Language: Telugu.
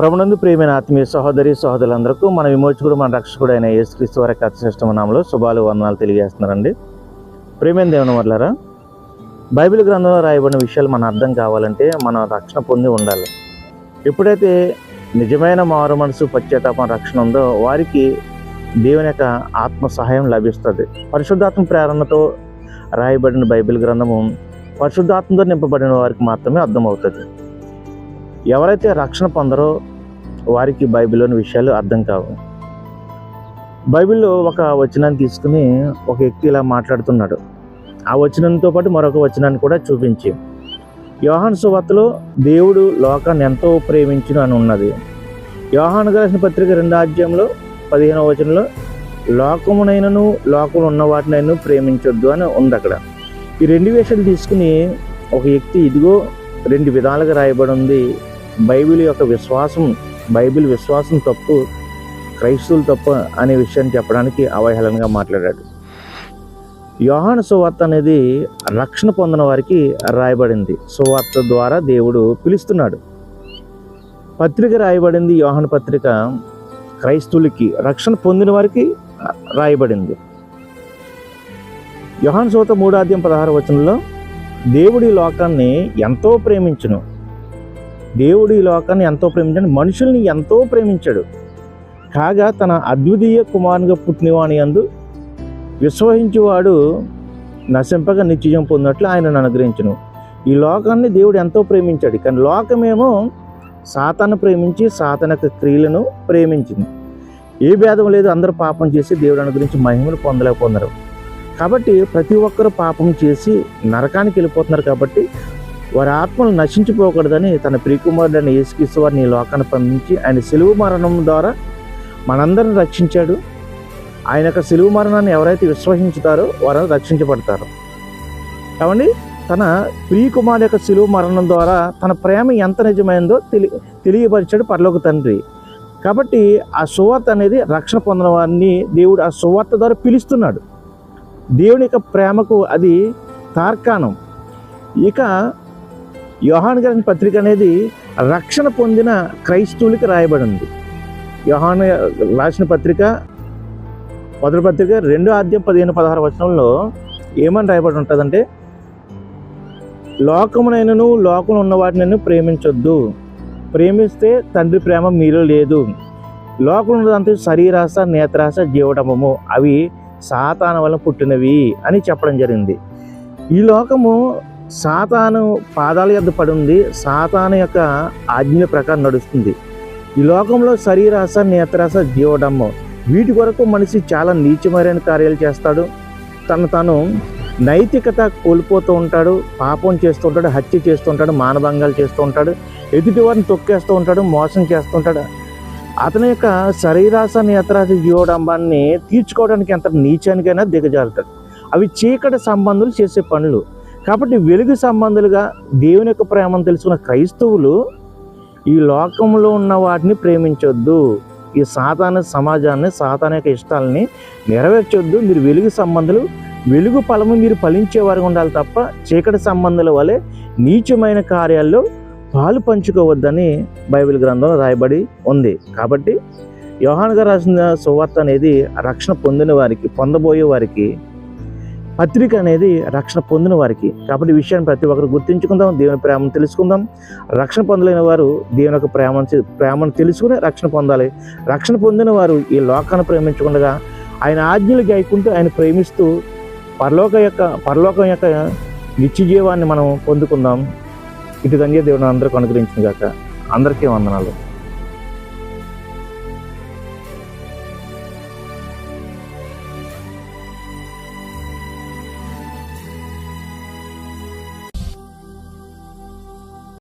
ప్రభునందు ప్రియమైన ఆత్మీయ సహోదరి సహోదరులందరికీ మన విమోచకుడు మన రక్షకుడు అయిన యేసుక్రీస్తు వారి కథశ్రేష్టమ నామలో శుభాలు వర్ణాలు తెలియజేస్తున్నారండి ప్రియమైన దేవుని వర్లరా బైబిల్ గ్రంథంలో రాయబడిన విషయాలు మన అర్థం కావాలంటే మనం రక్షణ పొంది ఉండాలి. ఎప్పుడైతే నిజమైన మారు మనసు పశ్చాత్తాపం రక్షణ ఉందో వారికి దేవుని యొక్క ఆత్మ సహాయం లభిస్తుంది. పరిశుద్ధాత్మ ప్రేరణతో రాయబడిన బైబిల్ గ్రంథము పరిశుద్ధాత్మతో నింపబడిన వారికి మాత్రమే అర్థమవుతుంది. ఎవరైతే రక్షణ పొందరో వారికి బైబిల్లోని విషయాలు అర్థం కావు. బైబిల్లో ఒక వచనాన్ని తీసుకుని ఒక వ్యక్తి ఇలా మాట్లాడుతున్నాడు. ఆ వచనంతో పాటు మరొక వచనాన్ని కూడా చూపించి యోహాను సువార్తలో దేవుడు లోకాన్ని ఎంతో ప్రేమించును అని ఉన్నది. యోహాను రాసిన పత్రిక రెండో అధ్యాయంలో పదిహేనవ వచనంలో లోకమునైనను లోకములు ఉన్న వాటినైనా ప్రేమించొద్దు అని ఉంది అక్కడ. ఈ రెండు విషయాలు తీసుకుని ఒక వ్యక్తి ఇదిగో రెండు విధాలుగా రాయబడి ఉంది. బైబిల్ యొక్క విశ్వాసం బైబిల్ విశ్వాసం తప్పు క్రైస్తవులు తప్పు అనే విషయాన్ని చెప్పడానికి అవహేళనగా మాట్లాడాడు. యోహాను సువార్త అనేది రక్షణ పొందిన వారికి రాయబడింది. సువార్త ద్వారా దేవుడు పిలుస్తున్నాడు. పత్రిక రాయబడింది యోహాను పత్రిక క్రైస్తవులకి రక్షణ పొందిన వారికి రాయబడింది. యోహాన్ సోత మూడాద్యం పదహారు వచనంలో దేవుడి లోకాన్ని ఎంతో ప్రేమించును. దేవుడు ఈ లోకాన్ని ఎంతో ప్రేమించాడు మనుషుల్ని ఎంతో ప్రేమించాడు. కాగా తన అద్వితీయ కుమారునిగా పుట్టినవాణి అందు విశ్వసించేవాడు నశింపగా నిత్యజం పొందినట్లు ఆయనను అనుగ్రహించను. ఈ లోకాన్ని దేవుడు ఎంతో ప్రేమించాడు కానీ లోకమేమో సాతాను ప్రేమించి సాతన క్రియలను ప్రేమించింది. ఏ భేదం లేదు అందరూ పాపం చేసి దేవుడు అనుగ్రహించి మహిమను పొందలేకపోతున్నారు. కాబట్టి ప్రతి ఒక్కరూ పాపం చేసి నరకానికి వెళ్ళిపోతున్నారు కాబట్టి వారి ఆత్మలు నశించిపోకూడదని తన ప్రియకుమారుడైన యేసుక్రీస్తు వారిని లోకాన్ని పంపించి ఆయన సెలువు మరణం ద్వారా మనందరిని రక్షించాడు. ఆయన యొక్క సెలువు మరణాన్ని ఎవరైతే విశ్వసించుతారో వారు రక్షించబడతారు. కాబట్టి తన ప్రియకుమారు యొక్క సెలువు మరణం ద్వారా తన ప్రేమ ఎంత నిజమైందో తెలి తెలియపరిచాడు పరలోక తండ్రి. కాబట్టి ఆ సువార్త అనేది రక్షణ పొందిన వారిని దేవుడు ఆ సువార్త ద్వారా పిలుస్తున్నాడు. దేవుని యొక్క ప్రేమకు అది తార్కాణం. ఇక యోహాన్ గారి పత్రిక అనేది రక్షణ పొందిన క్రైస్తవులకి రాయబడి ఉంది యోహాన్ రాసిన పత్రిక మొదటి పత్రిక రెండో ఆద్యం పదిహేను పదహారు వచనంలో ఏమని రాయబడి ఉంటుందంటే లోకమునైనను లోకం ఉన్న వాటినైనా ప్రేమించొద్దు. ప్రేమిస్తే తండ్రి ప్రేమ మీలో లేదు. లోకం ఉన్నదంతా శరీరాశ నేత్రాశ జీవటమము. అవి సాతాన వల్ల పుట్టినవి అని చెప్పడం జరిగింది. ఈ లోకము సాతాను పాదాల యొద్ద పడుంది. సాతాను యొక్క ఆజ్ఞల ప్రకారం నడుస్తుంది. ఈ లోకంలో శరీరాస నేత్రాస జీవడమ్మ వీటి కొరకు మనిషి చాలా నీచమైన కార్యాలు చేస్తాడు. తను తను నైతికత కోల్పోతూ ఉంటాడు. పాపం చేస్తూ ఉంటాడు హత్య చేస్తూ ఉంటాడు మానభంగాలు చేస్తూ ఉంటాడు ఎదుటి వారిని తొక్కేస్తూ ఉంటాడు మోసం చేస్తూ ఉంటాడు. అతని యొక్క శరీరాస నేత్రాస జీవడంబాన్ని తీర్చుకోవడానికి ఎంత నీచానికైనా దిగజారుతాడు. అవి చీకటి సంబంధులు చేసే పనులు. కాబట్టి వెలుగు సంబంధులుగా దేవుని యొక్క ప్రేమను తెలుసుకున్న క్రైస్తవులు ఈ లోకంలో ఉన్న వాటిని ప్రేమించొద్దు. ఈ సాతాన సమాజాన్ని సాతాన యొక్క ఇష్టాలని నెరవేర్చొద్దు. మీరు వెలుగు సంబంధాలు వెలుగు ఫలము మీరు ఫలించేవారు ఉండాలి తప్ప చీకటి సంబంధాల వలె నీచమైన కార్యాల్లో పాలు పంచుకోవద్దని బైబిల్ గ్రంథంలో రాయబడి ఉంది. కాబట్టి యోహాన్ గారు రాసిన సువార్త అనేది రక్షణ పొందిన వారికి పొందబోయే వారికి పత్రిక అనేది రక్షణ పొందిన వారికి. కాబట్టి విషయాన్ని ప్రతి ఒక్కరు గుర్తించుకుందాం దేవుని ప్రేమను తెలుసుకుందాం. రక్షణ పొందలేని వారు దేవుని యొక్క ప్రేమను ప్రేమను తెలుసుకుని రక్షణ పొందాలి. రక్షణ పొందిన వారు ఈ లోకాన్ని ప్రేమించకుండా ఆయన ఆజ్ఞలు గాయకుంటూ ఆయన ప్రేమిస్తూ పరలోక యొక్క పరలోకం యొక్క నిత్య జీవాన్ని మనం పొందుకుందాం. ఇటు తండ్రి దేవుని అందరికీ అనుగ్రహించిన కాక అందరికీ వందనాలు.